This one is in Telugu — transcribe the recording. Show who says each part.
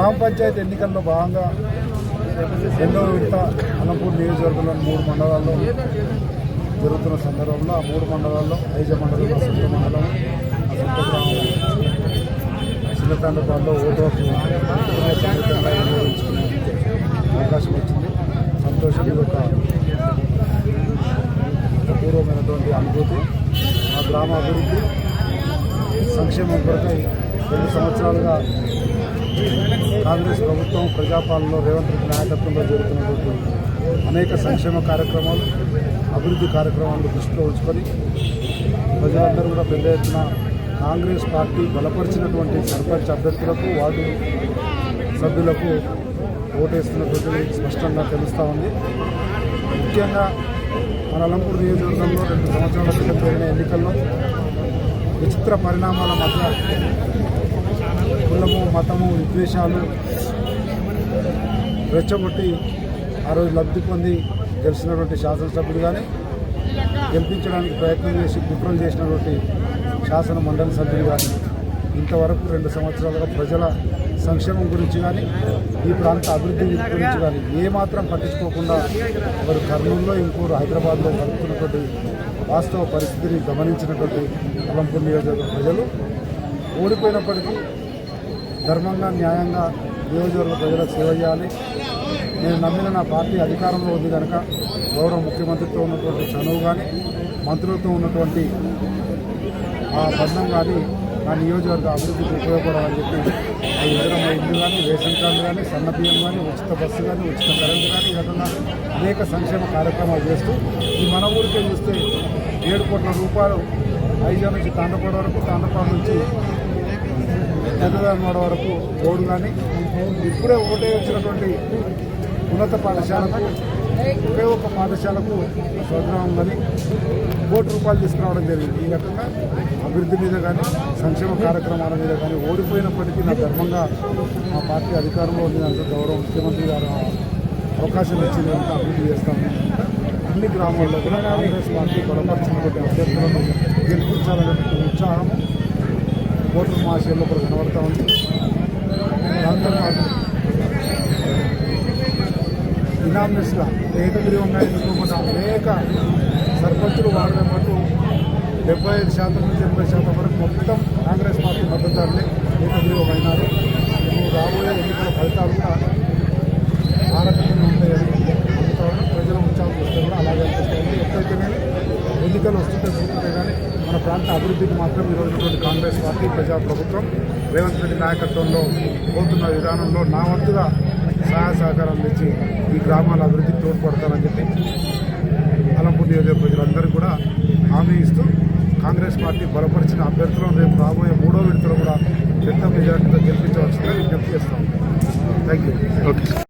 Speaker 1: గ్రామ పంచాయతీ ఎన్నికల్లో భాగంగా ఎన్నో విడత అనంతపూర్ నియోజకవర్గంలో మూడు మండలాల్లో జరుగుతున్న సందర్భంలో ఆ మూడు మండలాల్లో ఐజ మండలం సొంత మండలం సొంత గ్రామం. చిన్నతండపాల్లో ఓటు అవకాశం వచ్చింది. సంతోషం ఇది ఒక అపూర్వమైనటువంటి అనుభూతి. ఆ గ్రామ అభివృద్ధి సంక్షేమం కొరకై రెండు సంవత్సరాలుగా కాంగ్రెస్ ప్రభుత్వం ప్రజాపాలనలో రేవంత్ రెడ్డి నాయకత్వంలో జరుగుతున్నటువంటి అనేక సంక్షేమ కార్యక్రమాలు అభివృద్ధి కార్యక్రమాలను దృష్టిలో ఉంచుకొని ప్రజలందరూ కూడా పెద్ద ఎత్తున కాంగ్రెస్ పార్టీ బలపరిచినటువంటి సర్పంచ్ అభ్యర్థులకు వార్డు సభ్యులకు ఓటేస్తున్నటువంటి స్పష్టంగా తెలుస్తూ ఉంది. ముఖ్యంగా మన అలంపూర్ నియోజకవర్గంలో రెండు సంవత్సరాల క్రితం జరిగిన ఎన్నికల్లో విచిత్ర పరిణామాల మధ్య కులము మతము విద్వేషాలు రెచ్చగొట్టి ఆ రోజు లబ్ధి పొంది గెలిచినటువంటి శాసనసభ్యులు కానీ గెలిపించడానికి ప్రయత్నం చేసి కుట్రలు చేసినటువంటి శాసన మండలి సభ్యులు కానీ ఇంతవరకు రెండు సంవత్సరాలుగా ప్రజల సంక్షేమం గురించి కానీ ఈ ప్రాంత అభివృద్ధి గురించి కానీ ఏమాత్రం పట్టించుకోకుండా వారు కర్నూలులో ఇంకోరు హైదరాబాద్లో గడుపుతున్నటువంటి వాస్తవ పరిస్థితిని గమనించినటువంటి అలంపూర్ నియోజకవర్గ ప్రజలు ఓడిపోయినప్పటికీ ధర్మంగా న్యాయంగా నియోజకవర్గ ప్రజలకు సేవ చేయాలి. నేను నమ్మిన నా పార్టీ అధికారంలో ఉంది కనుక గౌరవ ముఖ్యమంత్రితో ఉన్నటువంటి చనువు కానీ మంత్రులతో ఉన్నటువంటి ఆ బంధం కానీ నా నియోజకవర్గ అభివృద్ధికి ఉపయోగపడాలని చెప్పి ఆ ఇందిరమ్మ ఇల్లు కానీ రేషన్ కార్డు కానీ సన్నబియ్యం కానీ ఉచిత బస్సు కానీ ఉచిత కరెంటు కానీ ఈ అనేక సంక్షేమ కార్యక్రమాలు చేస్తూ ఈ మన ఊరికే చూస్తే ఏడు కోట్ల రూపాయలు ఐజా నుంచి తాండపాడు వరకు తాండపాడు నుంచి పెద్దదానివాడ వరకు రోడ్డు కానీ ఇప్పుడే ఒకటే వచ్చినటువంటి ఉన్నత పాఠశాలకు ఒకే ఒక పాఠశాలకు స్వగ్రామం కానీ కోటి రూపాయలు తీసుకురావడం జరిగింది. ఈ రకంగా అభివృద్ధి మీద కానీ సంక్షేమ కార్యక్రమాల మీద కానీ ఓడిపోయినప్పటికీ నా ధర్మంగా మా పార్టీ అధికారంలో ఉంది అంత గౌరవ ముఖ్యమంత్రి గారు అవకాశం ఇచ్చింది కనుక అభివృద్ధి చేస్తాము అన్ని గ్రామాల్లో కూడా కాంగ్రెస్ పార్టీ బలపరిచినటువంటి అభ్యర్థులను గెలిపించాలనే ఉత్సాహం ఓటర్ మాసేలో కూడా కనబడతా ఉంది. దాంతో పాటు ఇనామినస్గా ఏకగ్రీవంగా ఎన్నుకోకుండా అనేక సర్పంచులు వార్డు మెంబర్లు డెబ్బై ఐదు శాతం నుంచి ఎనభై శాతం వరకు మొత్తం కాంగ్రెస్ పార్టీ మద్దతుదారులే ఏకగ్రీవమైనారు. ఇప్పుడు రాబోయే ఎన్నికల ఫలితాలు కూడా ఆ రకంగా ఉంటాయని నమ్ముతా ఉన్నాం. ప్రజల ఉత్సాహం చూస్తే కూడా అలాగే అనిపిస్తుంది ఎక్కడికైనా ఎన్నికలు వస్తుంటే పోతుంటే కానీ మన ప్రాంత అభివృద్ధికి మాత్రం ఈరోజు కాంగ్రెస్ పార్టీ ప్రజా ప్రభుత్వం రేవంత్ రెడ్డి నాయకత్వంలో పోతున్న విధానంలో నా వంతుగా సహాయ సహకారాలు ఇచ్చి ఈ గ్రామాల అభివృద్ధికి తోడ్పడతానని చెప్పి అలంపూర్ నియోజక ప్రజలందరూ కూడా హామీ ఇస్తూ కాంగ్రెస్ పార్టీ బలపరిచిన అభ్యర్థులను రేపు రాబోయే మూడో విడతలో కూడా పెద్ద మెజార్టీతో గెలిపించవలసిందిగా విజ్ఞప్తి చేస్తాం థ్యాంక్ యూ
Speaker 2: ఓకే